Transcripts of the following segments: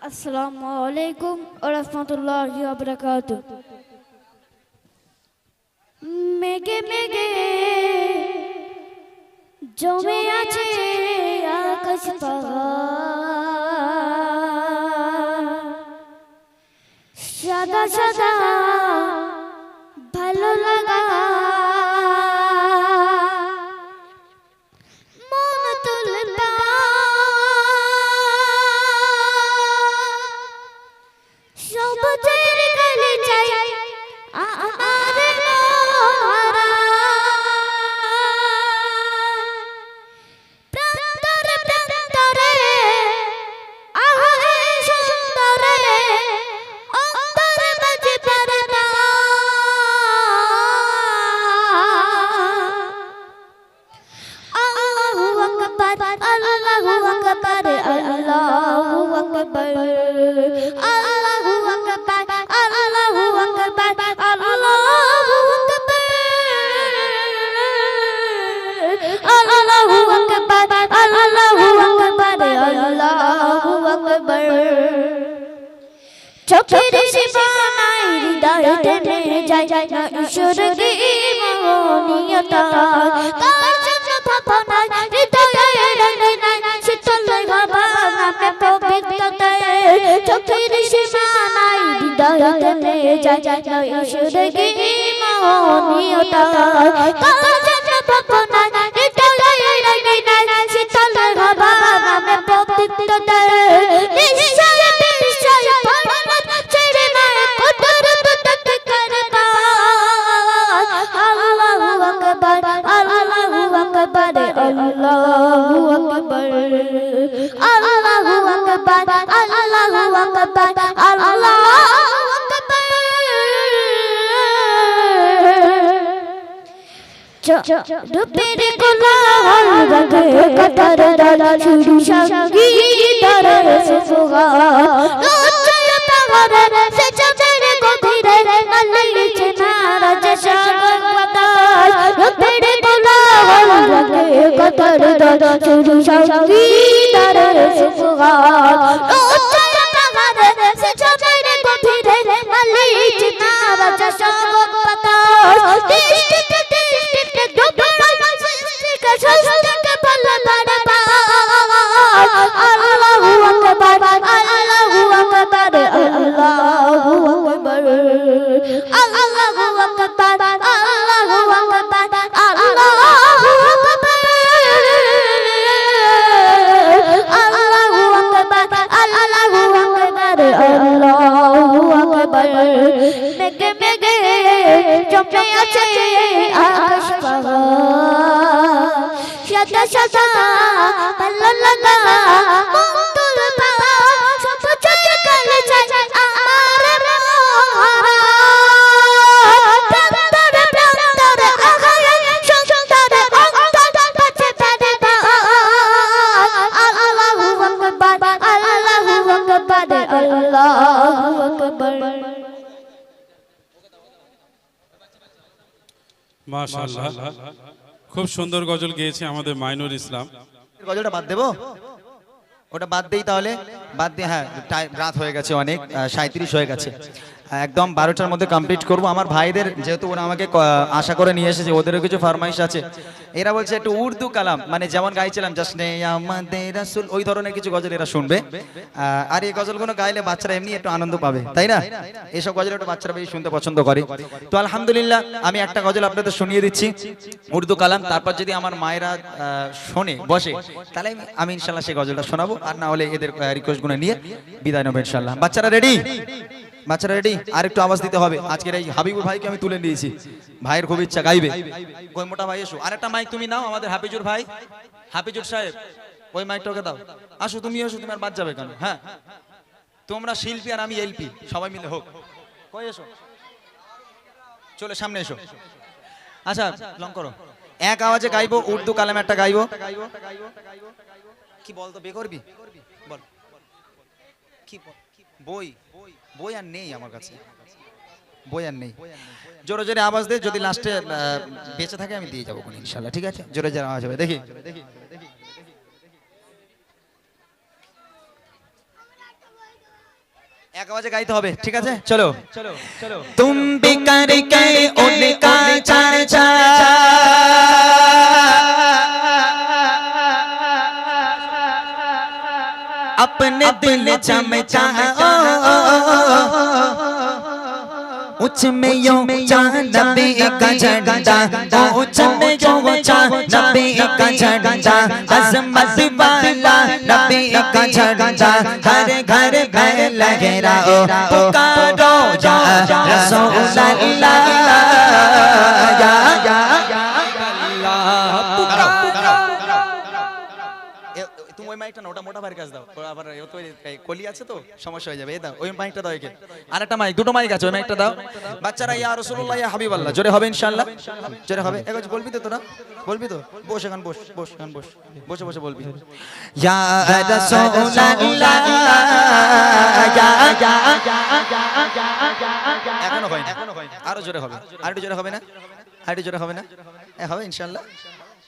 আসসালামু আলাইকুম রহমতুল্লাহ বরকাত মেঘে মেঘে জমে আকবার আল্লাহু আকবার আল্লাহু আকবার আল্লাহু আকবার আল্লাহু আকবার আল্লাহু আকবার আল্লাহু আকবার আল্লাহু আকবার। চোখের শিবানাই হৃদয় টেনে যায় না ঈশ্বর কি মহনীয়তা তার যায় না ইসুর গে মানিয়তা কাজে পপনা এটা লাগে লাগে না শীতল হবা মে পবিত্রতা ঈশ্বর বিশ্বাস পড়না ছেড়ে না কুদরত তক করতা আল্লাহু আকবার আল্লাহু আকবার আল্লাহু আকবার আল্লাহু আকবার আল্লাহু আকবার আল্লাহ ডুবের কোলাহল রঙে কতর দল শুরু সঙ্গী তর সুগা নচল পাগর সে চমের গভীরে নলিছে নারজ সাগর পাতাল ডুবের কোলাহল রঙে কতর দল শুরু সঙ্গী তর সুগা নচল পাগর সে চমের গভীরে নলিছে নারজ সাগর জমে আছে আকাশ পাহাড় সাদা সাদা খুব সুন্দর গজল গেয়েছে আমাদের মাইনুর ইসলাম। গজলটা বাদ দেবো? ওটা বাদ দেই তাহলে? বাদ দিয়ে হ্যাঁ রাত হয়ে গেছে অনেক সাঁত্রিশ হয়ে গেছে। একদম বারোটার মধ্যে কমপ্লিট করব। আমার ভাইদের, যেহেতু ওরা আমাকে আশা করে নিয়ে এসেছে, ওদেরও কিছু ফরমাইশ আছে। এরা বলছে একটু উর্দু কালাম মানে যেমন গাইছিলাম, জাস্ট আমাদের রাসূল ওই ধরনের কিছু গজল এরা শুনবে। আর এই গজলগুলো গাইলে বাচ্চারা এমনি একটু আনন্দ পাবে, তাই না? এইসব গজল একটু বাচ্চারা বেশি শুনতে পছন্দ করে। তো আলহামদুলিল্লাহ, আমি একটা গজল আপনাদের শুনিয়ে দিচ্ছি। উর্দু কালাম, তারপর যদি আমার মায়েরা শোনে, বসে, তাহলে আমি- ইনশাল্লাহ সেই গজলটা শোনাবো। আর না হলে এদের রিকোয়েস্টগুলো নিয়ে বিদায় নেব ইনশাল্লাহ বাচ্চারা রেডি বাচ্চারা রেডি আর একটু আওয়াজ দিতে হবে। আজকের এই হাবিবুর ভাইকে আমি তুলে নিয়েছি। ভাইয়ের খুব ইচ্ছা, গাইবে। কই, মোটা ভাই, এসো। আরেকটা মাইক তুমি নাও, আমাদের হাফিজুর ভাই। হাফিজুর সাহেব, ওই মাইকটা ওকে দাও। আসো তুমি এসো তুমি আর বাদ যাবে কেন? হ্যাঁ। তোমরা শিল্পী আর আমি এলপি সবাই মিলে হোক। কই, এসো। চলে, সামনে এসো। আচ্ছা লং করো। এক আওয়াজে গাইবো, উর্দু কালাম একটা গাইবো। কি বলতো বে করবি বই বই আর নেই আমার কাছে। বই আর নেই। জোরে জোরে আওয়াজ দে, যদি লাস্টে বেঁচে থাকে আমি দিয়ে যাব ইনশাল্লাহ, ঠিক আছে? জোরে জোরে আওয়াজ হবে, দেখি। এক আওয়াজে গাইতে হবে, ঠিক আছে? চলো। চলো চলো তুম বিকারে কে ওনে কা চার চার। अपने दिल चमचा उच में यो नबी का झंडा उच में यो नबी का झंडा अजमत वाला नबी का झंडा हर घर घर लहराओ पुकारो या रसूल अल्लाह या তুমি ওই মাইকটা না ওটা মোটা ভাইয়ের কাছে দাও। আবার তো কলি আছে তো সমস্যা হয়ে যাবে। এই দাও ওই মাইকটা দাও একে। আর একটা মাইক দুটো মাইক আছে ওই মাইকটা দাও। বাচ্চারা ইয়া রসুল্লাহ ইয়া হাবিবাল্লাহ জোরে হবে ইনশাল্লাহ জোরে হবে। এখন বলবি তো না বলবি তো? বসে এখন বস বস এখন বস। বসে বসে বলবি। ইয়া এখনও হয় না আরও জোরে হবে। আর জোরে হবে না? আর জোরে হবে না? হবে ইনশাল্লাহ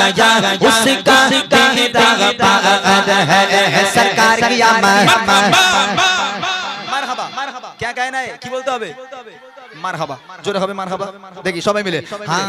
लगाया उसका है सरकार की मरहबा क्या कहना है? की बोलते বলতে হবে মারহাবা জোরে হবে মারহাবা দেখি সবাই মিলে हाँ,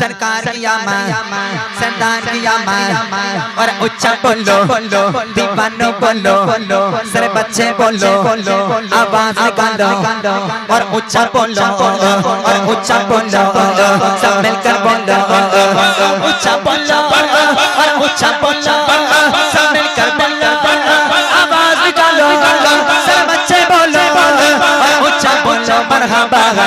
सरकार की आमद सरदार की आमद और उच्चा बोलो दीवानो बोलो सर बच्चे बोलो आवाज निकालो और उच्चा बोलो और उच्चा बोलो सब मिलकर बोलो उच्चा बोलो और उच्चा बोलो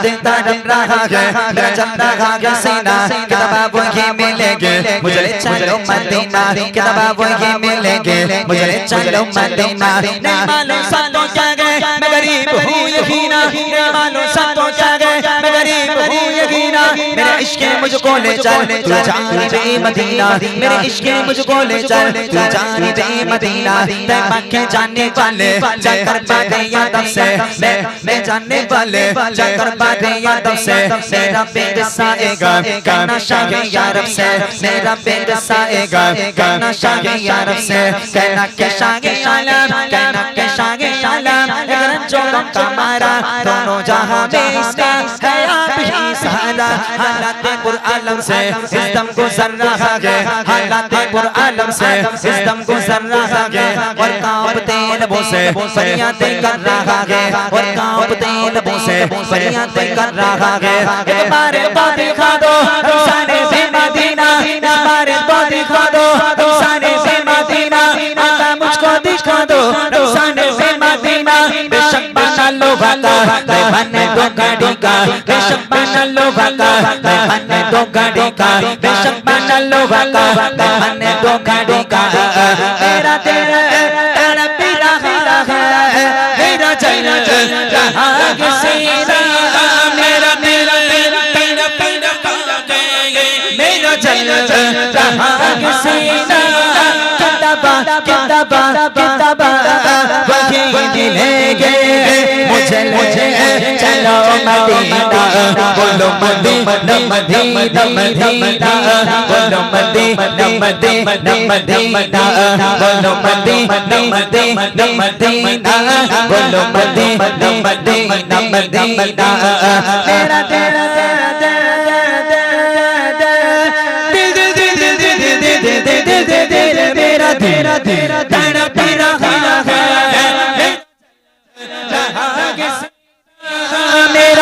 दिल तड़प रहा है मेरा जल रहा है सीना किताबा वही मिलेंगे मुझे ले चलो मदीना किताबा वही मिलेंगे मुझे ले चलो मदीना नहीं मालूम सालों क्या गए मैं गरीब हूँ यकीना नहीं इश्क मुझको ले चल तू जाने दे मदीना मेरे इश्क मुझको ले चल तू जाने दे मदीना ते मक्के जाने वाले जाकर बाते यादव से मैं मैं जानने वाले जाकर बाते यादव से मेरा पेट साएगा कहना शाहे यारब से मेरा पेट साएगा कहना शाहे यारब से कहना के शाहे शालम कहना के शाहे शालम अगर जो गम का मारा दोनों जहाँ में इसका है आप ही सहारा حالات پر عالم سے اس دم کو سر رہا ہے حالات پر عالم سے اس دم کو سر رہا ہے اور کانپتے لبوں سے فریادیں کر رہا ہے اور کانپتے لبوں سے فریادیں کر رہا ہے ایک بار بات کھا دو رسالے बने दो गाड़ी का बेशक बना लोहा का बने दो गाड़ी का बेशक बना लोहा का बने दो गाड़ी का मेरा तेरा तेरा पीरा है। मेरा चैना के सीना। मेरा मेरा मेरा पीरा पीरा मेरा चैना के सीना। किताबा किताबा किताबा वही मिलेंगे मुझे मुझे चलो मदीना बोलो मदीना मदीना मदीना बोलो मदीना मदीना मदीना बोलो मदीना मदीना मदीना बोलो मदीना मदीना मदीना तेरा तेरा तेरा तेरा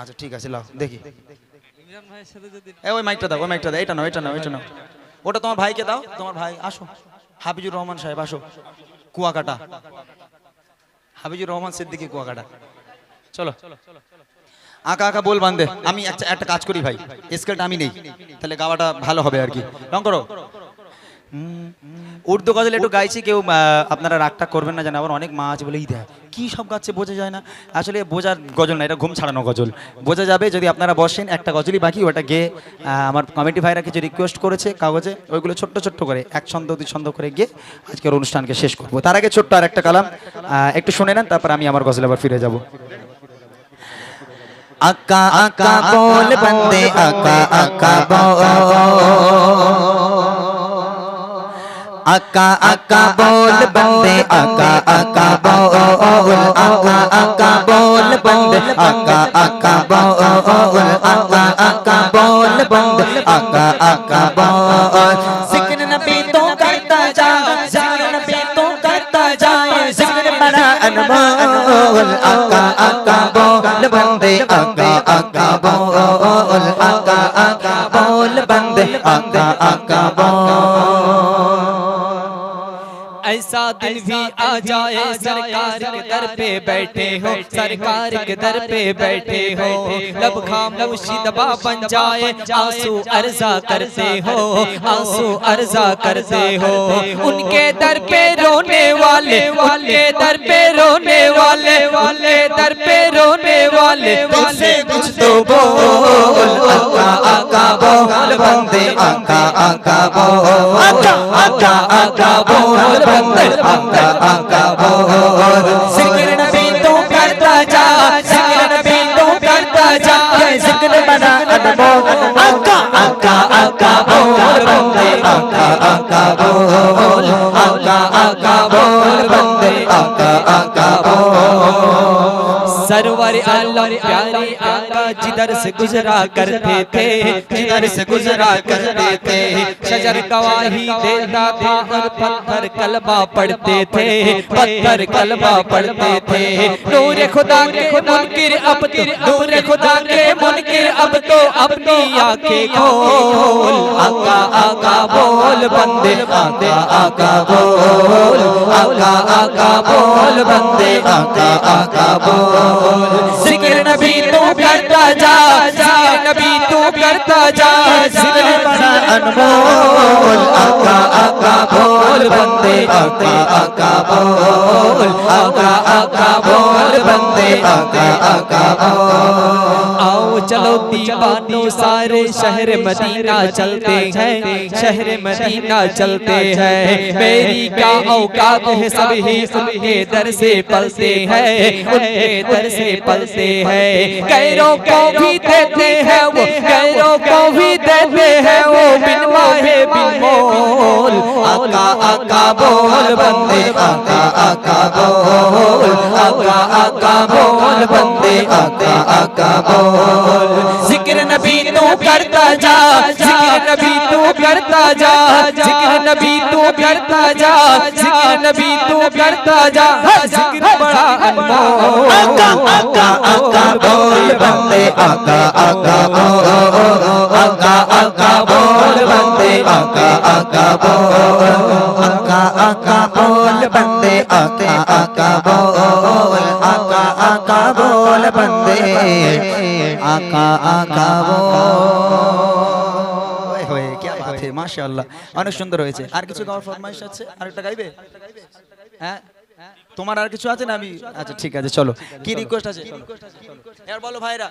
আচ্ছা ঠিক আছে লাও দেখি। এ ওই মাইকটা দাও ওই মাইকটা দাও এটা নাও এটা নাও এটা নাও। ওটা তোমার ভাইকে দাও তোমার ভাই আসো। হাফিজুর রহমান সাহেব আসো। কুয়াকাটা। হাফিজুর রহমান সিদ্দিকি কুয়াকাটা। চলো। আঁকা আঁকা বল বান্ধে আমি একটা একটা কাজ করি ভাই। স্কেলটা আমি নেই। তাহলে গাওয়াটা ভালো হবে আর কি। রং করো। উর্দু গজল একটু গাইছি, কেউ আপনারা রাগটা করবেন না জানে আবার অনেক মা আছে বলে এই দেখ কি সব গাচ্ছে, বোঝা যায় না। আসলে বোঝার গজল না, এটা ঘুম ছাড়ানো গজল। বোঝা যাবে যদি আপনারা বসেন, একটা গজলই বাকি, ওটা গিয়ে আমার কমিটি ভাইরা কিছু রিকোয়েস্ট করেছে কাগজে, ওইগুলো ছোট্ট ছোট্ট করে, এক ছন্দ, দুই ছন্দ করে গিয়ে আজকের অনুষ্ঠানকে শেষ করব। তার আগে ছোট্ট আর একটা কালাম একটু শুনে নেন, তারপর আমি আমার গজলে আবার ফিরে যাব। আকা আকা বল বন্দে, আকা আকা বল। আকা আকা বল বন্দে আকা আকা বল আকা আকা বল বন্দে আকা আকা বল আকা আকা বল বন্দে আকা আকা বল जिक्र नबी तो करता जा जिक्र नबी तो करता जाए जिक्र बड़ा अनमोल आका आका बोल बंदे आका आका बोल आका आका बोल बंदे आका आका बोल ऐसा दिन भी आ जाए सरकार के दर पे बैठे हो सरकार के दर पे बैठे हो लब खामोशी दबा बन जाए आँसू अर्जा करते हो आँसू अर्जा करते हो उनके दर पे रोने वाले वाले दर पे रोने वाले वाले दर पे रोने वाले से कुछ तो बोल आका आका बोल बंदे आका आका बोल आका आका बोल আনন্দের আনন্দের सरवर आलम प्यारे आका जिधर से गुजरा करते थे जिधर से गुजरा करते थे शजर गवाही देता था और पत्थर कलमा पढ़ते थे पत्थर कलमा पढ़ते थे। नूर खुदा के मुनकिर अब तो नूर खुदा के मुनकिर अब तो अपनी आँखें खोल। आका आका बोल बंदे आका आका बोल आका आका बोल बंदे आका आका बोल जिक्र नबी तू करता जा जिक्र नबी तू करता जा जिक्र बड़ा अनमोल आका आका बोल बंदे आका आका बोल आका आका बोल बंदे आका आका बोल आओ चलो दीवानो सारे शहर मदीना चलते हैं, शहर मदीना चलते हैं। मेरी क्या औकात है, सब ही उनके दर से पलते हैं, उनके दर से पलते हैं। गैरों को भी देते हैं वो, गैरों को भी देते हैं वो, बिन आका आका बोल बंदे आका आका बोल आका आका बोल बंदे आका आका बोल जिक्र नबी तू करता जा जिक्र नबी तू करता जा जिक्र नबी तू करता जा जिक्र नबी तू करता जा जिक्र बड़ा अनमोल आका आका आका बोल बंदे आका आका बोल আকা আকা বল বন্দে আকা আকা বল। আকা আকা বল বন্দে আকা আকা বল। আকা আকা বল বন্দে। আকা আকা বল। মাশাআল্লাহ। অনেক সুন্দর হয়েছে। আর কিছু গাওয়ার ফরমাইশ আছে? আরেকটা গাইবে? হ্যাঁ? তোমার আর কিছু আছে না আমি? আচ্ছা ঠিক আছে, চলো। কি রিকোয়েস্ট আছে? এবার বলো ভাইরা।